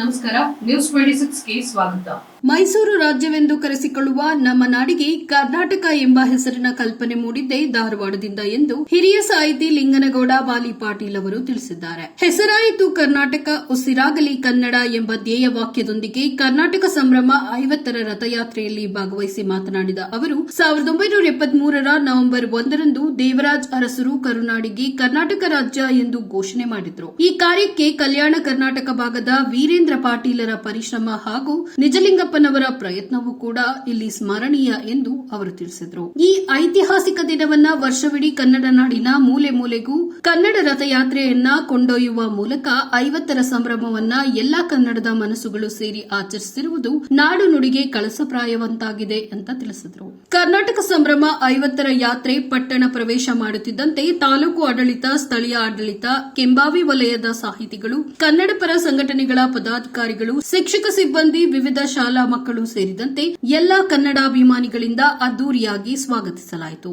ನಮಸ್ಕಾರ news twenty ಸಿಕ್ಸ್ಗೆ ಸ್ವಾಗತ. ಮೈಸೂರು ರಾಜ್ಯವೆಂದು ಕರೆಸಿಕೊಳ್ಳುವ ನಮ್ಮ ನಾಡಿಗೆ ಕರ್ನಾಟಕ ಎಂಬ ಹೆಸರಿನ ಕಲ್ಪನೆ ಮೂಡಿದ್ದೇ ಧಾರವಾಡದಿಂದ ಎಂದು ಹಿರಿಯ ಸಾಹಿತಿ ಲಿಂಗನಗೌಡ ಬಾಲಿ ಪಾಟೀಲ್ ಅವರು ತಿಳಿಸಿದ್ದಾರೆ. ಹೆಸರಾಯಿತು ಕರ್ನಾಟಕ, ಉಸಿರಾಗಲಿ ಕನ್ನಡ ಎಂಬ ಧ್ಯೇಯ ವಾಕ್ಯದೊಂದಿಗೆ ಕರ್ನಾಟಕ ಸಂಭ್ರಮ ಐವತ್ತರ ರಥಯಾತ್ರೆಯಲ್ಲಿ ಭಾಗವಹಿಸಿ ಮಾತನಾಡಿದ ಅವರು, ಸಾವಿರದ ಒಂಬೈನೂರ ಎಪ್ಪತ್ಮೂರರ ನವೆಂಬರ್ ಒಂದರಂದು ದೇವರಾಜ್ ಅರಸರು ಕರುನಾಡಿಗೆ ಕರ್ನಾಟಕ ರಾಜ್ಯ ಎಂದು ಘೋಷಣೆ ಮಾಡಿದರು. ಈ ಕಾರ್ಯಕ್ಕೆ ಕಲ್ಯಾಣ ಕರ್ನಾಟಕ ಭಾಗದ ವೀರೇಂದ್ರ ಪಾಟೀಲರ ಪರಿಶ್ರಮ ಹಾಗೂ ನಿಜಲಿಂಗಪ್ಪನವರ ಪ್ರಯತ್ನವೂ ಕೂಡ ಇಲ್ಲಿ ಸ್ಮರಣೀಯ ಎಂದು ಅವರು ತಿಳಿಸಿದರು. ಈ ಐತಿಹಾಸಿಕ ದಿನವನ್ನ ವರ್ಷವಿಡೀ ಕನ್ನಡ ನಾಡಿನ ಮೂಲೆ ಮೂಲೆಗೂ, ಕನ್ನಡ ರಥಯಾತ್ರೆಯನ್ನ ಕೊಂಡೊಯ್ಯುವ ಮೂಲಕ ಐವತ್ತರ ಸಂಭ್ರಮವನ್ನ ಎಲ್ಲಾ ಕನ್ನಡದ ಮನಸ್ಸುಗಳು ಸೇರಿ ಆಚರಿಸಿರುವುದು ನಾಡು ನುಡಿಗೆ ಕಳಸಪ್ರಾಯವಂತಾಗಿದೆ ಅಂತ ತಿಳಿಸಿದರು. ಕರ್ನಾಟಕ ಸಂಭ್ರಮ ಐವತ್ತರ ಯಾತ್ರೆ ಪಟ್ಟಣ ಪ್ರವೇಶ ಮಾಡುತ್ತಿದ್ದಂತೆ ತಾಲೂಕು ಆಡಳಿತ, ಸ್ಥಳೀಯ ಆಡಳಿತ, ಕೆಂಬಾವಿ ವಲಯದ ಸಾಹಿತಿಗಳು, ಕನ್ನಡ ಪರ ಸಂಘಟನೆಗಳ ಪದಾಧಿಕಾರಿಗಳು, ಶಿಕ್ಷಕ ಸಿಬ್ಬಂದಿ, ವಿವಿಧ ಶಾಲಾ ಮಕ್ಕಳು ಸೇರಿದಂತೆ ಎಲ್ಲಾ ಕನ್ನಡಾಭಿಮಾನಿಗಳಿಂದ ಅದ್ದೂರಿಯಾಗಿ ಸ್ವಾಗತಿಸಲಾಯಿತು.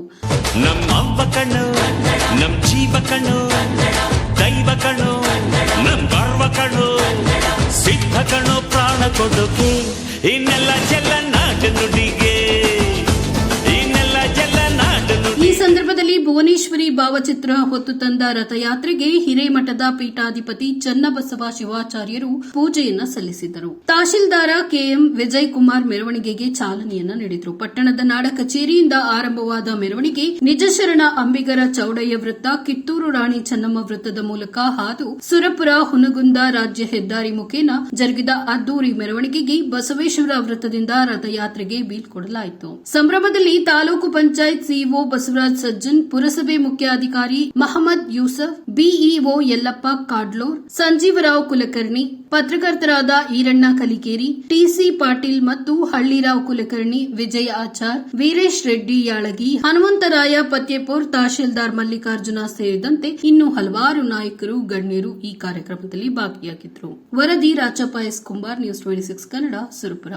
ಸಿದ್ಧ ಕಣ್ಣು, ಪ್ರಾಣ ಕೊಡುಗೆ ಭುವನೇಶ್ವರಿ ಭಾವಚಿತ್ರ ಹೊತ್ತು ತಂದ ರಥಯಾತ್ರೆಗೆ ಹಿರೇಮಠದ ಪೀಠಾಧಿಪತಿ ಚನ್ನಬಸವ ಶಿವಾಚಾರ್ಯರು ಪೂಜೆಯನ್ನ ಸಲ್ಲಿಸಿದರು ತಹಶೀಲ್ದಾರ ಕೆಎಂ ವಿಜಯ್ ಕುಮಾರ್ ಮೆರವಣಿಗೆಗೆ ಚಾಲನೆಯನ್ನ ನೀಡಿದರು. ಪಟ್ಟಣದ ನಾಡ ಕಚೇರಿಯಿಂದ ಆರಂಭವಾದ ಮೆರವಣಿಗೆ ನಿಜಶರಣ ಅಂಬಿಗರ ಚೌಡಯ್ಯ ವೃತ್ತ, ಕಿತ್ತೂರು ರಾಣಿ ಚೆನ್ನಮ್ಮ ವೃತ್ತದ ಮೂಲಕ ಹಾದು ಸುರಪುರ, ಹುನಗುಂದ ರಾಜ್ಯ ಹೆದ್ದಾರಿ ಮುಖೇನ ಜರುಗಿದ ಅದ್ದೂರಿ ಮೆರವಣಿಗೆಗೆ ಬಸವೇಶ್ವರ ವೃತ್ತದಿಂದ ರಥಯಾತ್ರೆಗೆ ಬೀಳ್ಕೊಡಲಾಯಿತು. ಸಂಭ್ರಮದಲ್ಲಿ ತಾಲೂಕು ಪಂಚಾಯತ್ ಸಿಇಒ ಬಸವರಾಜ್ ಸಜ್ಜನ್ ಪುರಸಭೆ ಮುಖ್ಯಾಧಿಕಾರಿ ಮಹಮ್ಮದ್ ಯೂಸಫ್, ಬಿಇಒ ಯಲ್ಲಪ್ಪ ಕಾಡ್ಲೋರ್, ಸಂಜೀವರಾವ್ ಕುಲಕರ್ಣಿ, ಪತ್ರಕರ್ತರಾದ ಈರಣ್ಣ ಕಲಿಕೇರಿ ಟಿಸಿ ಪಾಟೀಲ್ ಮತ್ತು ಹಳ್ಳಿರಾವ್ ಕುಲಕರ್ಣಿ, ವಿಜಯ್ ಆಚಾರ್, ವೀರೇಶ್ ರೆಡ್ಡಿ ಯಾಳಗಿ, ಹನುಮಂತರಾಯ ಪತ್ಯಪುರ್ ತಹಶೀಲ್ದಾರ್ ಮಲ್ಲಿಕಾರ್ಜುನ ಸೇರಿದಂತೆ ಇನ್ನು ಹಲವಾರು ನಾಯಕರು, ಗಣ್ಯರು ಈ ಕಾರ್ಯಕ್ರಮದಲ್ಲಿ ಭಾಗಿಯಾಗಿದ್ದರು ವರದಿ Rajappa S Kumbar, news twenty six Kannada, Surapura.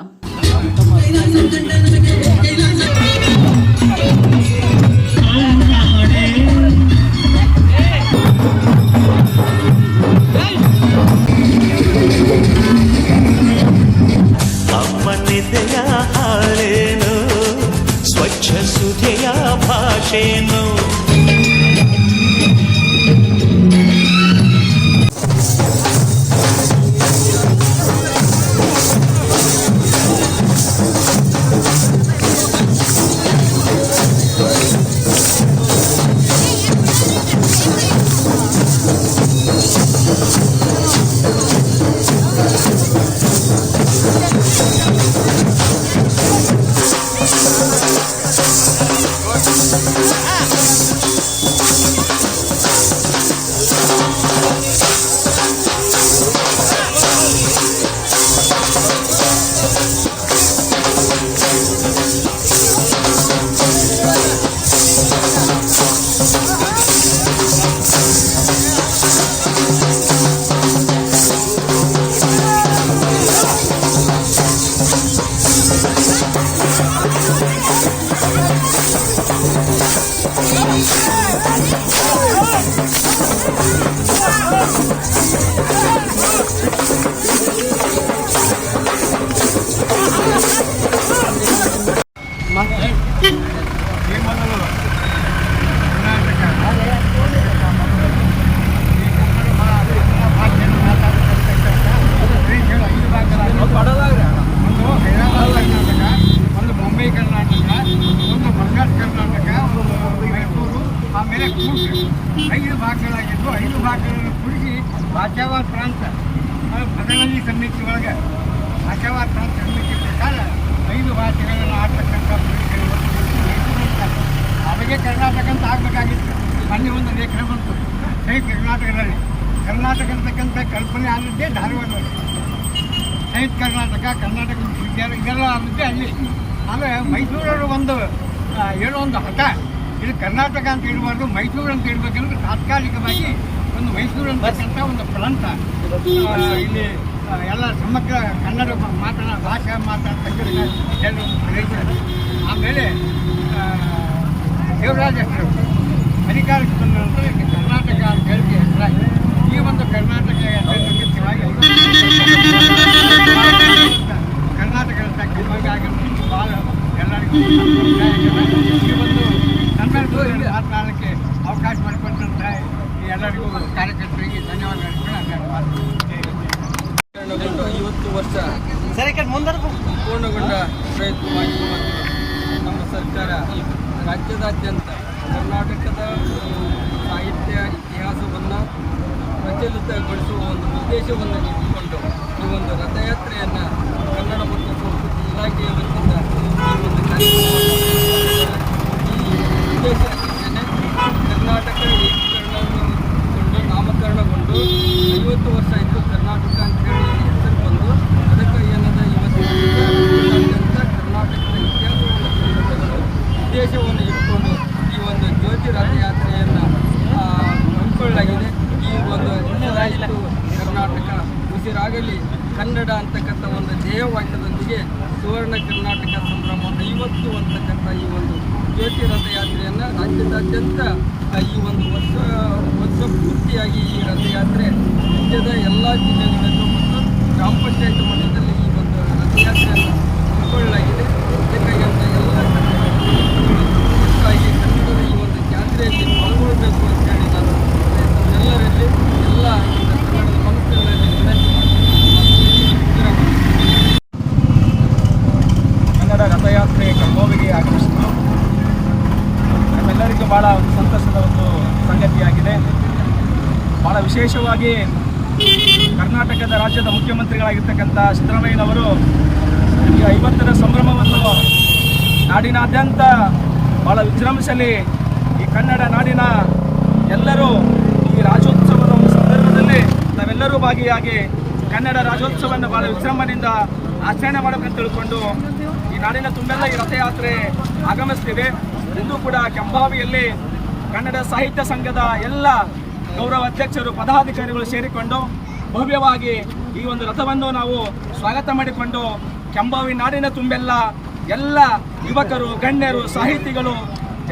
ಒಂದು ಭಾಗಗಳಾಗಿದ್ದು ಐದು ಭಾಗಗಳನ್ನು ಕೂಡಿಸಿ ಭಾಷಾವಾದ ಪ್ರಾಂತ. ಪದವಲ್ಲಿ ಸಮಿತಿ ಒಳಗೆ ಭಾಷಾವಾದ ಪ್ರಾಂತ ಸಮಿತಿ ಪ್ರಕಾರ ಐದು ಭಾಷೆಗಳನ್ನು ಆಡ್ತಕ್ಕಂಥ. ಅವಾಗೆ ಕರ್ನಾಟಕ ಅಂತ ಆಗಬೇಕಾಗಿತ್ತು. ಮೊನ್ನೆ ಒಂದು ಲೇಖನ ಬಂತು. ಹೇ ಕರ್ನಾಟಕದಲ್ಲಿ. ಕರ್ನಾಟಕ ಅಂತಕ್ಕಂಥ ಕಲ್ಪನೆ ಆಗಿದ್ದೇ ಧಾರವಾಡದಲ್ಲಿ. ಸೈತ್ ಕರ್ನಾಟಕ ಕರ್ನಾಟಕ ವಿಶ್ವವಿದ್ಯಾಲಯ ಇದೆಲ್ಲ ಆಗುತ್ತೆ ಅಲ್ಲಿ. ಆದರೆ ಮೈಸೂರವರು ಒಂದು ಏನೋ ಒಂದು ಹಠ. ಇದು ಕರ್ನಾಟಕ ಅಂತ ಹೇಳಬಾರ್ದು, ಮೈಸೂರು ಅಂತ ಹೇಳ್ಬೇಕಂದ್ರೆ ತಾತ್ಕಾಲಿಕವಾಗಿ ಮೈಸೂರನ್ನು ಒಂದು ಪ್ರಾಂತ. ಇಲ್ಲಿ ಎಲ್ಲ ಸಮಗ್ರ ಕನ್ನಡ ಮಾತನ ಭಾಷೆ ಮಾತಾಡ್ತಕ್ಕಂಥ ಎಲ್ಲರೂ ಆಮೇಲೆ ದೇವರಾಜ ಹೆಸರು ಅಧಿಕಾರಕ್ಕೆ ಬಂದ ನಂತರ ಕರ್ನಾಟಕ ಅಂತ ಹೇಳಿಕೆ ಹೆಸರಾಗಿ ಈ ಒಂದು ಕರ್ನಾಟಕ ಮುಖ್ಯವಾಗಿ ಕರ್ನಾಟಕದ ತಕ್ಕವಾಗಿ ಭಾಳ ಎಲ್ಲರಿಗೂ ಈ ಒಂದು ಹದಿನಾಲ್ಕು ಅವಕಾಶ ಮಾಡಿಕೊಟ್ಟಂತಹ ಎಲ್ಲರಿಗೂ ಕಾರ್ಯಕ್ರಮ ಪ್ರಯತ್ನವಾಗಿ ಇವತ್ತು ನಮ್ಮ ಸರ್ಕಾರ ರಾಜ್ಯದಾದ್ಯಂತ ಕರ್ನಾಟಕದ ಸಾಹಿತ್ಯ, ಇತಿಹಾಸವನ್ನು ಪ್ರಚಲಿತಗೊಳಿಸುವ ಒಂದು ಉದ್ದೇಶವನ್ನು ಇಟ್ಟುಕೊಂಡು ಈ ಒಂದು ರಥಯಾತ್ರೆಯನ್ನು ಕನ್ನಡ ಮತ್ತು ಸಂಸ್ಕೃತಿ ಇಲಾಖೆಯ ವತಿಯಿಂದ ಈ ಒಂದು ಕಾರ್ಯಕ್ರಮವನ್ನು ಈ ಉದ್ದೇಶ ಇಷ್ಟೇ ಕರ್ನಾಟಕ ಏಕೀಕರಣವನ್ನು ಕೊಂಡು ನಾಮಕರಣಗೊಂಡು ಐವತ್ತು ವರ್ಷ ಆಯಿತು ಕರ್ನಾಟಕ ಅಂತೇಳಿ ಹೆಸರು ಬಂದು ಅದಕ್ಕೆ ಏನದ ಇವತ್ತು ರಾಜ್ಯಾದ್ಯಂತ ಕರ್ನಾಟಕದ ಇತಿಹಾಸವನ್ನು ತಿಳಿದುಕೊಳ್ಳಲು ಉದ್ದೇಶವನ್ನು ಇಟ್ಕೊಂಡು ಈ ಒಂದು ಜ್ಯೋತಿ ರಥಯಾತ್ರೆಯನ್ನು ಹಮ್ಮಿಕೊಳ್ಳಲಾಗಿದೆ ಈ ಒಂದು ಹೆಸರಾಯಿತು ಕರ್ನಾಟಕ ಉಸಿರಾಗಲಿ ಕನ್ನಡ ಅಂತಕ್ಕಂಥ ಒಂದು ಧ್ಯೇಯವಾಕ್ಯದೊಂದಿಗೆ ಸುವರ್ಣ ಕರ್ನಾಟಕ ಸಂಭ್ರಮ ಐವತ್ತು ಅಂತಕ್ಕಂಥ ಈ ಒಂದು ಜ್ಯೋತಿ ರಥಯಾತ್ರೆಯನ್ನು ರಾಜ್ಯದಾದ್ಯಂತ ಈ ಒಂದು ವರ್ಷ ವರ್ಷ ಪೂರ್ತಿಯಾಗಿ ಈ ರಥಯಾತ್ರೆ ರಾಜ್ಯದ ಎಲ್ಲ ಜಿಲ್ಲೆಗಳಲ್ಲೂ ಮತ್ತು ಗ್ರಾಮ ಪಂಚಾಯತ್ ಮಟ್ಟದಲ್ಲಿ ಈ ಒಂದು ರಥಯಾತ್ರೆಯನ್ನು ಹಮ್ಮಿಕೊಳ್ಳಲಾಗಿದೆ. ಇದಕ್ಕಾಗಿ ಅಂತ ಎಲ್ಲ ಕನ್ನಡದ ಈ ಒಂದು ಜಾತ್ರೆಯಲ್ಲಿ ಪಾಲ್ಗೊಳ್ಳಬೇಕು ಅಂತೇಳಿ ನಾನು ಎಲ್ಲರಲ್ಲಿ ಎಲ್ಲ ಕನ್ನಡದ ಸಂಸ್ಥೆಗಳಲ್ಲಿ ವಿನಂತಿ ಮಾಡ್ತೀನಿ ಕನ್ನಡ ರಥಯಾತ್ರೆ ಕಂಬೋವಿಗೆ ಆಗಮಿಸಿತು ನಮ್ಮೆಲ್ಲರಿಗೂ ಭಾಳ ಒಂದು ಸಂತಸದ ಒಂದು ಸಂಗತಿಯಾಗಿದೆ. ಭಾಳ ವಿಶೇಷವಾಗಿ ಕರ್ನಾಟಕದ ರಾಜ್ಯದ ಮುಖ್ಯಮಂತ್ರಿಗಳಾಗಿರ್ತಕ್ಕಂಥ ಸಿದ್ದರಾಮಯ್ಯನವರು ಈ ಐವತ್ತರ ಸಂಭ್ರಮವನ್ನು ನಾಡಿನಾದ್ಯಂತ ಭಾಳ ವಿಜೃಂಭಿಸಲಿ. ಈ ಕನ್ನಡ ನಾಡಿನ ಎಲ್ಲರೂ ಈ ರಾಜ್ಯೋತ್ಸವದ ಒಂದು ಸಂದರ್ಭದಲ್ಲಿ ನಾವೆಲ್ಲರೂ ಭಾಗಿಯಾಗಿ ಕನ್ನಡ ರಾಜ್ಯೋತ್ಸವವನ್ನು ಭಾಳ ವಿಜೃಂಭಣೆಯಿಂದ ಆಚರಣೆ ಮಾಡಬೇಕಂತ ತಿಳ್ಕೊಂಡು ಈ ನಾಡಿನ ತುಂಬೆಲ್ಲ ಈ ರಥಯಾತ್ರೆ ಆಗಮಿಸ್ತಿದೆ. ಇಂದು ಕೂಡ ಕೆಂಬಾವಿಯಲ್ಲಿ ಕನ್ನಡ ಸಾಹಿತ್ಯ ಸಂಘದ ಎಲ್ಲ ಗೌರವ ಅಧ್ಯಕ್ಷರು, ಪದಾಧಿಕಾರಿಗಳು ಸೇರಿಕೊಂಡು ಭವ್ಯವಾಗಿ ಈ ಒಂದು ರಥವನ್ನು ನಾವು ಸ್ವಾಗತ ಮಾಡಿಕೊಂಡು ಕೆಂಬಾವಿ ನಾಡಿನ ತುಂಬೆಲ್ಲ ಎಲ್ಲ ಯುವಕರು, ಗಣ್ಯರು, ಸಾಹಿತಿಗಳು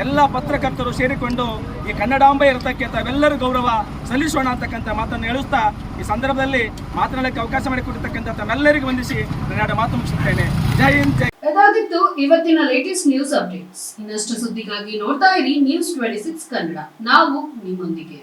ಎಲ್ಲ ಪತ್ರಕರ್ತರು ಸೇರಿಕೊಂಡು ಈ ಕನ್ನಡಾಂಬೆ ಇರತಕ್ಕಂಥ ತಾವೆಲ್ಲರೂ ಗೌರವ ಸಲ್ಲಿಸೋಣ ಅಂತಕ್ಕಂಥ ಮಾತನ್ನು ಹೇಳುತ್ತಾ ಈ ಸಂದರ್ಭದಲ್ಲಿ ಮಾತನಾಡಕ್ಕೆ ಅವಕಾಶ ಮಾಡಿಕೊಟ್ಟಿರ್ತಕ್ಕಂಥ ತಮ್ಮೆಲ್ಲರಿಗೂ ವಂದಿಸಿ ನನ್ನ ಮಾತು ಮುಗಿಸುತ್ತೇನೆ. ಜೈ ಹಿಂದ್, ಜೈ ಇದಾಗಿತ್ತು ಇವತ್ತಿನ ಲೇಟೆಸ್ಟ್ ನ್ಯೂಸ್ ಅಪ್ಡೇಟ್ಸ್ ಇನ್ನಷ್ಟು ಸುದ್ದಿಗಾಗಿ ನೋಡ್ತಾ ಇರಿ ನ್ಯೂಸ್ ಟ್ವೆಂಟಿ ಸಿಕ್ಸ್ ಕನ್ನಡ. ನಾವು ನಿಮ್ಮೊಂದಿಗೆ.